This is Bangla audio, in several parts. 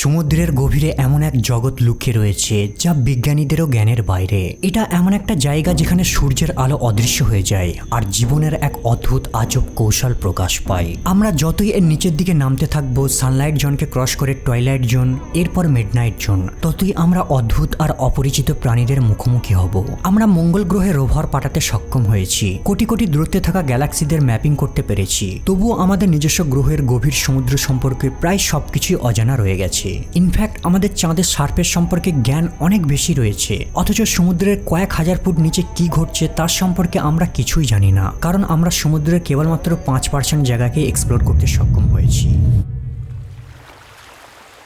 সমুদ্রের গভীরে এমন এক জগৎ লুকিয়ে রয়েছে যা বিজ্ঞানীদেরও জ্ঞানের বাইরে। এটা এমন একটা জায়গা যেখানে সূর্যের আলো অদৃশ্য হয়ে যায় আর জীবনের এক অদ্ভুত, আজব কৌশল প্রকাশ পায়। আমরা যতই এর নিচের দিকে নামতে থাকব সানলাইট জোনকে ক্রস করে টয়লাইট জোন এরপর মিডনাইট জোন ততই আমরা অদ্ভুত আর অপরিচিত প্রাণীদের মুখোমুখি হব। আমরা মঙ্গল গ্রহে রোভার পাঠাতে সক্ষম হয়েছি। কোটি কোটি দূরত্বে থাকা গ্যালাক্সিদের ম্যাপিং করতে পেরেছি। তবুও আমাদের নিজস্ব গ্রহের গভীর সমুদ্র সম্পর্কে প্রায় সবকিছুই অজানা রয়ে গেছে। ইনফ্যাক্ট আমাদের চাঁদের সার্ফের সম্পর্কে জ্ঞান অনেক বেশি রয়েছে। অথচ সমুদ্রের কয়েক হাজার ফুট নিচে কি ঘটছে তার সম্পর্কে আমরা কিছুই জানি না। কারণ আমরা সমুদ্রের কেবলমাত্র পাঁচ পার্সেন্ট জায়গাকে এক্সপ্লোর করতে সক্ষম হয়েছি।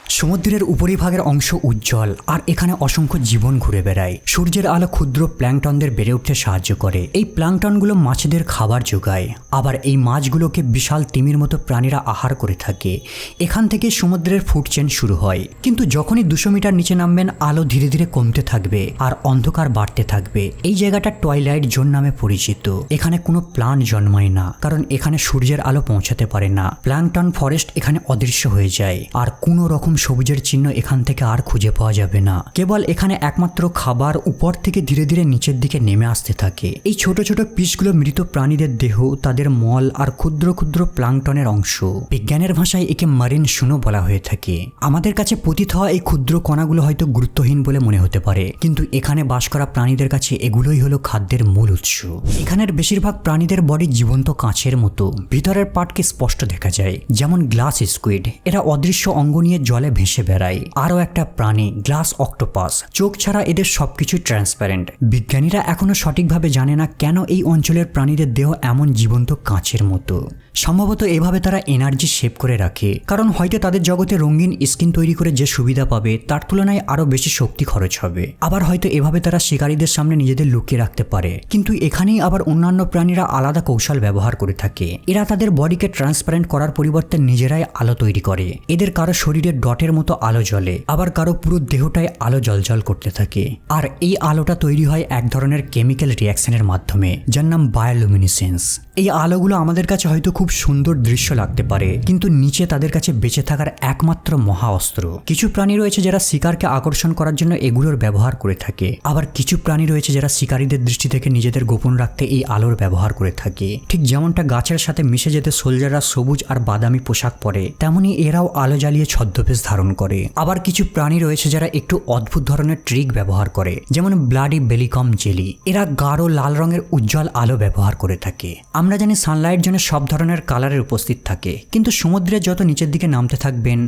সমুদ্রের উপরিভাগের অংশ উজ্জ্বল আর এখানে অসংখ্য জীবন ঘুরে বেড়ায়। সূর্যের আলো ক্ষুদ্র প্ল্যাংটনদের বেড়ে উঠতে সাহায্য করে। এই প্ল্যাংটনগুলো মাছেদের খাবার যোগায়। আবার এই মাছগুলোকে বিশাল তিমির মতো প্রাণীরা আহার করে থাকে। এখান থেকে সমুদ্রের ফুড চেন শুরু হয়। কিন্তু যখনই দুশো মিটার নিচে নামবেন, আলো ধীরে ধীরে কমতে থাকবে আর অন্ধকার বাড়তে থাকবে। এই জায়গাটা টয়লাইট জোন নামে পরিচিত। এখানে কোনো প্লান্ট জন্মায় না, কারণ এখানে সূর্যের আলো পৌঁছাতে পারে না। প্ল্যাংটন ফরেস্ট এখানে অদৃশ্য হয়ে যায়। আর কোনো রকম সবুজের চিহ্ন এখান থেকে আর খুঁজে পাওয়া যাবে না। কেবল এখানে একমাত্র খাবার উপর থেকে ধীরে ধীরে নিচের দিকে নেমে আসতে থাকে। এই ছোট ছোট পিসগুলো মৃত প্রাণীদের দেহ, তাদের মল আর ক্ষুদ্র ক্ষুদ্র প্লাংটনের অংশ। বিজ্ঞানের ভাষায় একে মারিন শুনো বলা হয়ে থাকে। আমাদের কাছে পতিত হওয়া এই ক্ষুদ্র কণাগুলো হয়তো গুরুত্বহীন বলে মনে হতে পারে, কিন্তু এখানে বাস করা প্রাণীদের কাছে এগুলোই হলো খাদ্যের মূল উৎস। এখানের বেশিরভাগ প্রাণীদের বডি জীবন্ত কাঁচের মতো। ভিতরের পাটকে স্পষ্ট দেখা যায়, যেমন গ্লাস স্কুইড এরা অদৃশ্য অঙ্গ নিয়ে জলে ভেসে বেড়ায়। আরও একটা প্রাণী, গ্লাস অক্টোপাস। চোখ ছাড়া এদের সবকিছু ট্রান্সপারেন্ট বিজ্ঞানীরা এখনও সঠিকভাবে জানে না কেন এই অঞ্চলের প্রাণীদের দেহ এমন জীবন্ত কাঁচের মতো। সম্ভবত এভাবে তারা এনার্জি সেভ করে রাখে। কারণ হয়তো তাদের জগতে রঙিন স্কিন তৈরি করে যে সুবিধা পাবে, তার তুলনায় আরও বেশি শক্তি খরচ হবে। আবার হয়তো এভাবে তারা শিকারীদের সামনে নিজেদের লুকিয়ে রাখতে পারে। কিন্তু এখানেই আবার অন্যান্য প্রাণীরা আলাদা কৌশল ব্যবহার করে থাকে। এরা তাদের বডিকে ট্রান্সপারেন্ট করার পরিবর্তে নিজেরাই আলো তৈরি করে। এদের কারও শরীরের শরীরে ডটের মতো আলো জ্বলে। আবার কারও পুরো দেহটাই আলো জলজল করতে থাকে। আর এই আলোটা তৈরি হয় এক ধরনের কেমিক্যাল রিয়াকশনের মাধ্যমে, যার নাম বায়োলুমিনিসেন্স এই আলোগুলো আমাদের কাছে হয়তো খুব সুন্দর দৃশ্য লাগতে পারে, কিন্তু নিচে তাদের কাছে বেঁচে থাকার একমাত্র মহা অস্ত্র কিছু প্রাণী রয়েছে যারা শিকারকে আকর্ষণ করার জন্য এগুলোর ব্যবহার করে থাকে। আবার কিছু প্রাণী রয়েছে যারা শিকারীদের দৃষ্টি থেকে নিজেদের গোপন রাখতে এই আলোর ব্যবহার করে থাকে। ঠিক যেমনটা গাছের সাথে মিশে যেতে সোলজাররা সবুজ আর বাদামি পোশাক পরে, তেমনি এরাও আলো জ্বালিয়ে ছদ্মবেশ ধারণ করে। আবার কিছু প্রাণী রয়েছে যারা একটু অদ্ভুত ধরনের ট্রিক ব্যবহার করে, যেমন ব্লাডি বেলিকম জেলি এরা গাঢ় লাল রঙের উজ্জ্বল আলো ব্যবহার করে থাকে। আমরা জানি সানলাইট জন্য সব ধরনের কালারের উপস্থিত থাকে, কিন্তু সমুদ্রে যত নিচের দিকে নামতে থাকবেন,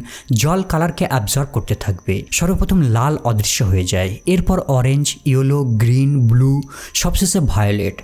জল কালারকে অ্যাবজর্ব করতে থাকবে। সর্বপ্রথম লাল অদৃশ্য হয়ে যায়। এরপর অরেঞ্জ ইয়েলো গ্রিন ব্লু সবশেষে ভায়োলেট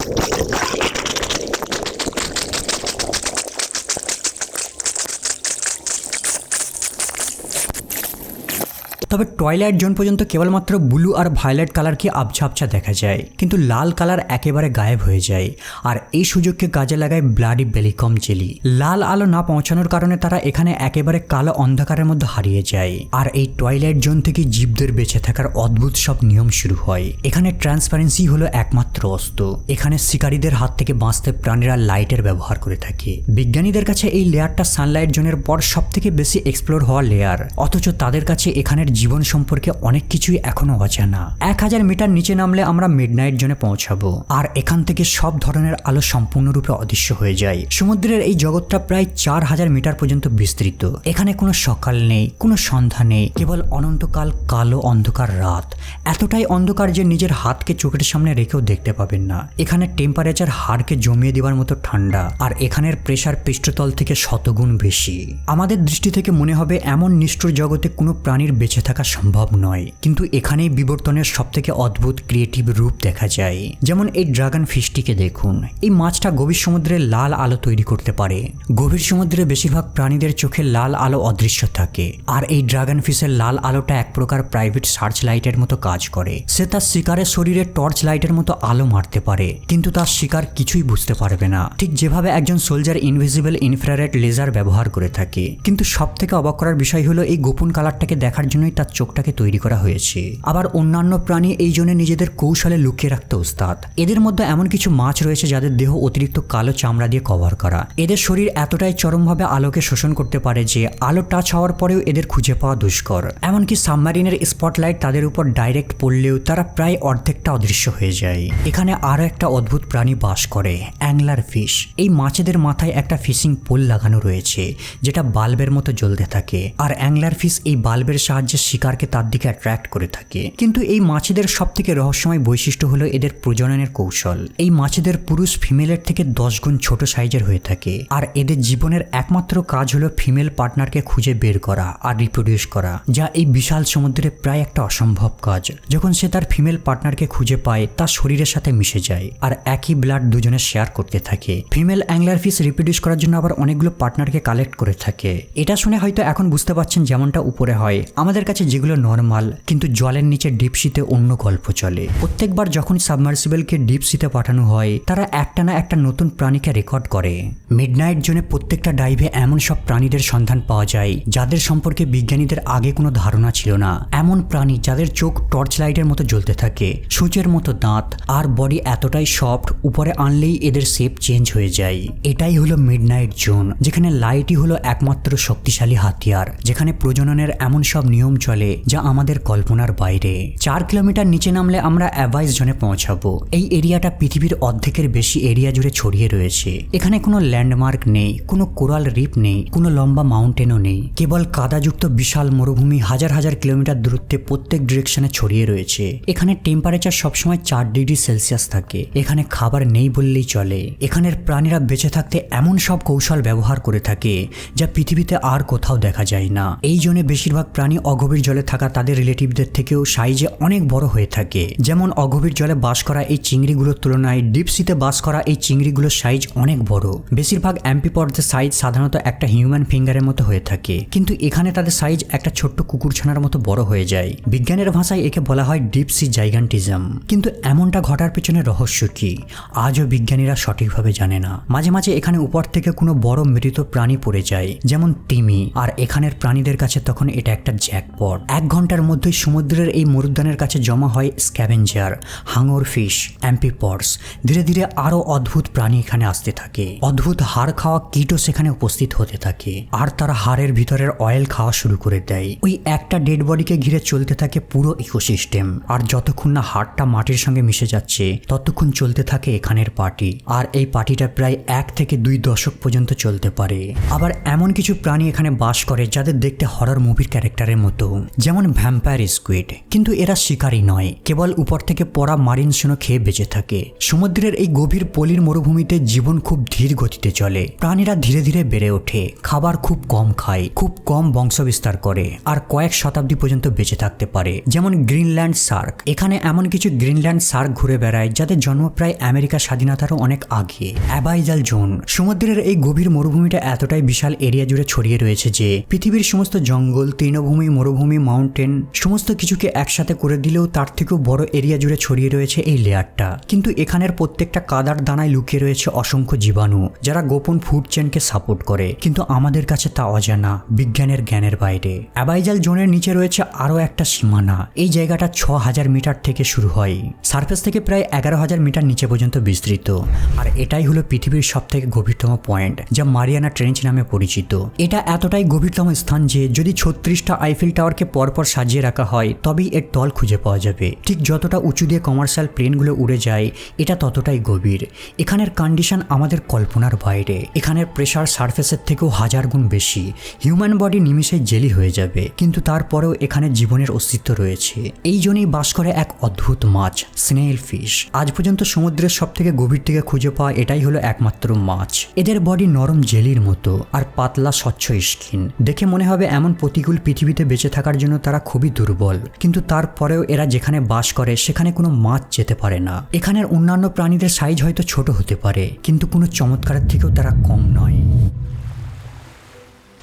তবে টয়লাইট জোন পর্যন্ত কেবলমাত্র ব্লু আর ভায়োলেট কালারকে আবছা আবছা দেখা যায়। কিন্তু লাল কালার একেবারে গায়েব হয়ে যায়। আর এই সুযোগকে কাজে লাগায় ব্লাডি বেলিকম জেলি। লাল আলো না পৌঁছানোর কারণে তারা এখানে একেবারে কালো অন্ধকারের মধ্যে হারিয়ে যায়। আর এই টয়লাইট জোন থেকে জীবদের বেঁচে থাকার অদ্ভুত সব নিয়ম শুরু হয়। এখানে ট্রান্সপারেন্সি হলো একমাত্র অস্ত্র। এখানে শিকারীদের হাত থেকে বাঁচতে প্রাণীরা লাইটের ব্যবহার করে থাকে। বিজ্ঞানীদের কাছে এই লেয়ারটা সানলাইট জোনের পর সব থেকে বেশি এক্সপ্লোর হওয়া লেয়ার অথচ তাদের কাছে এখানের জীবন সম্পর্কে অনেক কিছুই এখনও অজানা। এক হাজার মিটার নিচে নামলে আমরা মিডনাইট জোনে পৌঁছাবো। আর এখান থেকে সব ধরনের আলো সম্পূর্ণরূপে অদৃশ্য হয়ে যায়। সমুদ্রের এই জগৎটা প্রায় চার হাজার মিটার পর্যন্ত বিস্তৃত। এখানে কোনো সকাল নেই, কোনো সন্ধ্যা নেই, কেবল অনন্তকাল কালো অন্ধকার রাত। এতটাই অন্ধকার যে নিজের হাতকে চোখের সামনে রেখেও দেখতে পাবেন না। এখানে টেম্পারেচার হাড়কে জমিয়ে দেওয়ার মতো ঠান্ডা, আর এখানের প্রেশার পৃষ্ঠতল থেকে শতগুণ বেশি। আমাদের দৃষ্টি থেকে মনে হবে এমন নিষ্ঠুর জগতে কোনো প্রাণীর বেঁচে থাকা সম্ভব নয়। কিন্তু এখানেই বিবর্তনের সবথেকে অদ্ভুত ক্রিয়েটিভ রূপ দেখা যায়। যেমন এই ড্রাগন ফিশটিকে দেখুন। এই মাছটা গভীর সমুদ্রে লাল আলো তৈরি করতে পারে। গভীর সমুদ্রে বেশিরভাগ প্রাণীদের চোখে লাল আলো অদৃশ্য থাকে। আর এই ড্রাগন ফিশের লাল আলোটা এক প্রকার প্রাইভেট সার্চ লাইটের মতো কাজ করে। সে তার শিকারের শরীরে টর্চ লাইটের মতো আলো মারতে পারে। কিন্তু তার শিকার কিছুই বুঝতে পারবে না। ঠিক যেভাবে একজন সোলজার ইনভিজিবল ইনফ্রারেড লেজার ব্যবহার করে থাকে। কিন্তু সব থেকে অবাক করার বিষয় হলো এই গোপন কালারটাকে দেখার জন্যই তার তার চোখটাকে তৈরি করা হয়েছে। আবার অন্যান্য প্রাণী এই জন্য নিজেদের কৌশলে লুকিয়ে রাখতে ওস্তাদ। এদের মধ্যে এমন কিছু মাছ রয়েছে যাদের দেহ অতিরিক্ত কালো চামড়া দিয়ে কভার করা। এদের শরীর এতটাই চরমভাবে আলোকে শোষণ করতে পারে যে, আলো টাচ হওয়ার পরেও এদের খুঁজে পাওয়া দুষ্কর। এমনকি সাবমারিনের স্পটলাইট তাদের উপর ডাইরেক্ট পড়লেও তারা প্রায় অর্ধেকটা অদৃশ্য হয়ে যায়। এখানে আরও একটা অদ্ভুত প্রাণী বাস করে, অ্যাংলার ফিশ। এই মাছেদের মাথায় একটা ফিশিং পোল লাগানো রয়েছে, যেটা বাল্বের মতো জ্বলতে থাকে। আর অ্যাংলার ফিশ এই বাল্বের সাহায্যে শিকারকে তার দিকে অ্যাট্রাক্ট করে থাকে। কিন্তু এই মাছেদের সব থেকে রহস্যময় বৈশিষ্ট্য হলো এদের প্রজননের কৌশল। এই মাছেদের পুরুষ ফিমেলের থেকে দশ গুণ ছোট সাইজের হয়ে থাকে। আর এদের জীবনের একমাত্র কাজ হলো ফিমেল পার্টনারকে খুঁজে বের করা আর রিপ্রোডিউস করা, যা এই বিশাল সমুদ্রে প্রায় একটা অসম্ভব কাজ। যখন সে তার ফিমেল পার্টনারকে খুঁজে পায়, তার শরীরের সাথে মিশে যায়। আর একই ব্লাড দুজনে শেয়ার করতে থাকে। ফিমেল অ্যাংলার ফিশ রিপ্রোডিউস করার জন্য আবার অনেকগুলো পার্টনারকে কালেক্ট করে থাকে। এটা শুনে হয়তো এখন বুঝতে পারছেন যেমনটা উপরে হয়। আমাদের কাছে যেগুলো নর্মাল কিন্তু জলের নিচে ডিপসিতে অন্য গল্প চলে। প্রত্যেকবার যখন সাবমার্সিবলকে ডিপসিতে পাঠানো হয়, তারা একটা না একটা নতুন প্রাণীকে রেকর্ড করে। মিডনাইট জোনে প্রত্যেকটা ডাইভে এমন সব প্রাণীদের সন্ধান পাওয়া যায়, যাদের সম্পর্কে বিজ্ঞানীদের আগে কোনো ধারণা ছিল না। এমন প্রাণী যাদের চোখ টর্চ লাইটের মতো জ্বলতে থাকে, সূচের মতো দাঁত, আর বডি এতটাই সফট উপরে আনলেই এদের শেপ চেঞ্জ হয়ে যায়। এটাই হলো মিডনাইট জোন যেখানে লাইটই হলো একমাত্র শক্তিশালী হাতিয়ার, যেখানে প্রজননের এমন সব নিয়ম চলে, যা আমাদের কল্পনার বাইরে। চার কিলোমিটার নিচে নামলে আমরা অ্যাভাইস জোনে পৌঁছাবো। এই এরিয়াটা পৃথিবীর অর্ধেকের বেশি এরিয়া জুড়ে ছড়িয়ে রয়েছে। এখানে কোনো ল্যান্ডমার্ক নেই, কোনো কোরাল রিপ নেই, কোনো লম্বা মাউন্টেনও নেই। কেবল কাদাযুক্ত বিশাল মরুভূমি হাজার হাজার কিলোমিটার দূরত্বে প্রত্যেক ডিরেকশনে ছড়িয়ে রয়েছে। এখানে টেম্পারেচার সবসময় চার ডিগ্রি সেলসিয়াস থাকে। এখানে খাবার নেই বললেই চলে। এখানের প্রাণীরা বেঁচে থাকতে এমন সব কৌশল ব্যবহার করে থাকে, যা পৃথিবীতে আর কোথাও দেখা যায় না। এই জন্য বেশিরভাগ প্রাণী অগভীর জলে থাকা তাদের রিলেটিভদের থেকেও সাইজে অনেক বড় হয়ে থাকে। যেমন, অগভীর জলে বাস করা এই চিংড়িগুলোর তুলনায় ডিপসিতে বাস করা এই চিংড়িগুলোর সাইজ অনেক বড়। বেশিরভাগ অ্যাম্পিপডদের সাইজ সাধারণত একটা হিউম্যান ফিঙ্গারের মতো হয়ে থাকে। কিন্তু এখানে তাদের সাইজ একটা ছোট্ট কুকুরছানার মতো বড় হয়ে যায়। বিজ্ঞানের ভাষায় একে বলা হয় ডিপসি জাইগান্টিজম কিন্তু এমনটা ঘটার পেছনে রহস্য কি? আজও বিজ্ঞানীরা সঠিকভাবে জানে না। মাঝে মাঝে এখানে উপর থেকে কোনো বড় মৃত প্রাণী পড়ে যায়, যেমন তিমি। আর এখানের প্রাণীদের কাছে তখন এটা একটা জ্যাকপট এক ঘণ্টার মধ্যেই সমুদ্রের এই মরুদ্যানের কাছে জমা হয় স্ক্যাভেঞ্জার, হাঙর ফিশ অ্যাম্পিপডস ধীরে ধীরে আরও অদ্ভুত প্রাণী এখানে আসতে থাকে। অদ্ভুত হাড় খাওয়া কীটও সেখানে উপস্থিত হতে থাকে। আর তারা হাড়ের ভিতরের অয়েল খাওয়া শুরু করে দেয়। ওই একটা ডেড বডিকে ঘিরে চলতে থাকে পুরো ইকোসিস্টেম। আর যতক্ষণ না হাড়টা মাটির সঙ্গে মিশে যাচ্ছে, ততক্ষণ চলতে থাকে এখানের পার্টি। আর এই পার্টিটা প্রায় এক থেকে দুই দশক পর্যন্ত চলতে পারে। আবার এমন কিছু প্রাণী এখানে বাস করে যাদের দেখতে হরর মুভির ক্যারেক্টারের মতো। যেমন ভ্যাম্পায়ার স্কুইড কিন্তু এরা শিকারী নয়। কেবল উপর থেকে পড়া মারিন শুনো খেয়ে বেঁচে থাকে। সমুদ্রের এই গভীর পলির মরুভূমিতে জীবন খুব ধীর গতিতে চলে। প্রাণীরা ধীরে ধীরে বেড়ে ওঠে। খাবার খুব কম খায়। খুব কম বংশ বিস্তার করে। আর কয়েক শতাব্দী পর্যন্ত বেঁচে থাকতে পারে। যেমন গ্রিনল্যান্ড সার্ক। এখানে এমন কিছু গ্রিনল্যান্ড সার্ক ঘুরে বেড়ায়, যাদের জন্ম প্রায় আমেরিকা স্বাধীনতারও অনেক আগে। Abyssal zone. সমুদ্রের এই গভীর মরুভূমিটা এতটাই বিশাল এরিয়া জুড়ে ছড়িয়ে রয়েছে যে, পৃথিবীর সমস্ত জঙ্গল, তৃণভূমি, মরুভূমি মাউন্টেন সমস্ত কিছুকে একসাথে করে দিলেও তার থেকেও বড় এরিয়া জুড়ে ছড়িয়ে রয়েছে এই লেয়ারটা। কিন্তু এখানের প্রত্যেকটা কাদার দানায় লুকিয়ে রয়েছে অসংখ্য জীবাণু, যারা গোপন ফুড চেনকে সাপোর্ট করে। কিন্তু আমাদের কাছে তা অজানা, বিজ্ঞানের জ্ঞানের বাইরে। অ্যাবাইজাল জোনের নিচে রয়েছে আরও একটা সীমানা। এই জায়গাটা ছ হাজার মিটার থেকে শুরু হয়। সার্ফেস থেকে প্রায় এগারো হাজার মিটার নিচে পর্যন্ত বিস্তৃত। আর এটাই হলো পৃথিবীর সব থেকে গভীরতম পয়েন্ট যা মারিয়ানা ট্রেঞ্চ নামে পরিচিত। এটা এতটাই গভীরতম স্থান যে, যদি ছত্রিশটা আইফেল টাওয়ারকে পরপর সাজিয়ে রাখা হয়, তবেই এর তল খুঁজে পাওয়া যাবে। ঠিক যতটা উঁচু দিয়ে কমার্শিয়াল প্লেনগুলো উড়ে যায়, এটা ততটাই গভীর। এখানের কন্ডিশন আমাদের কল্পনার বাইরে। এখানের প্রেশার সারফেসের থেকেও হাজার গুণ বেশি। হিউম্যান বডি নিমিষে জেলি হয়ে যাবে। কিন্তু তারপরেও এখানে জীবনের অস্তিত্ব রয়েছে। এই জন্যই বাস করে এক অদ্ভুত মাছ স্নেল ফিশ আজ পর্যন্ত সমুদ্রের সব থেকে গভীর থেকে খুঁজে পাওয়া এটাই হলো একমাত্র মাছ। এদের বডি নরম জেলির মতো, আর পাতলা স্বচ্ছ স্কিন দেখে মনে হবে এমন প্রতিকূল পৃথিবীতে বেঁচে থাকার জন্য তারা খুবই দুর্বল। কিন্তু তারপরেও এরা যেখানে বাস করে, সেখানে কোনো মাছ যেতে পারে না। এখানের অন্যান্য প্রাণীদের সাইজ হয়তো ছোট হতে পারে, কিন্তু কোনো চমৎকারের থেকেও তারা কম নয়।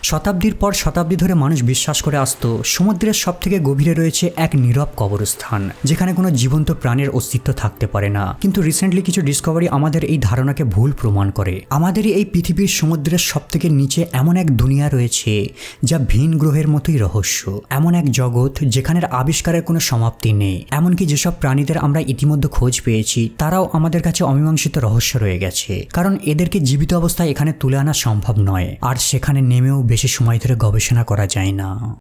শতাব্দীর পর শতাব্দী ধরে মানুষ বিশ্বাস করে আসতো, সমুদ্রের সব থেকে গভীরে রয়েছে এক নীরব কবরস্থান, যেখানে কোনো জীবন্ত প্রাণের অস্তিত্ব থাকতে পারে না। কিন্তু রিসেন্টলি কিছু ডিসকভারি আমাদের এই ধারণাকে ভুল প্রমাণ করে। আমাদের এই পৃথিবীর সমুদ্রের সব থেকে নিচে এমন এক দুনিয়া রয়েছে, যা ভিন গ্রহের মতোই রহস্য। এমন এক জগৎ যেখানের আবিষ্কারের কোনো সমাপ্তি নেই। এমনকি যেসব প্রাণীদের আমরা ইতিমধ্যে খোঁজ পেয়েছি, তারাও আমাদের কাছে অমীমাংসিত রহস্য রয়ে গেছে। কারণ এদেরকে জীবিত অবস্থায় এখানে তুলে আনা সম্ভব নয়। আর সেখানে নেমেও বেশি সময় ধরে গবেষণা করা যায় না।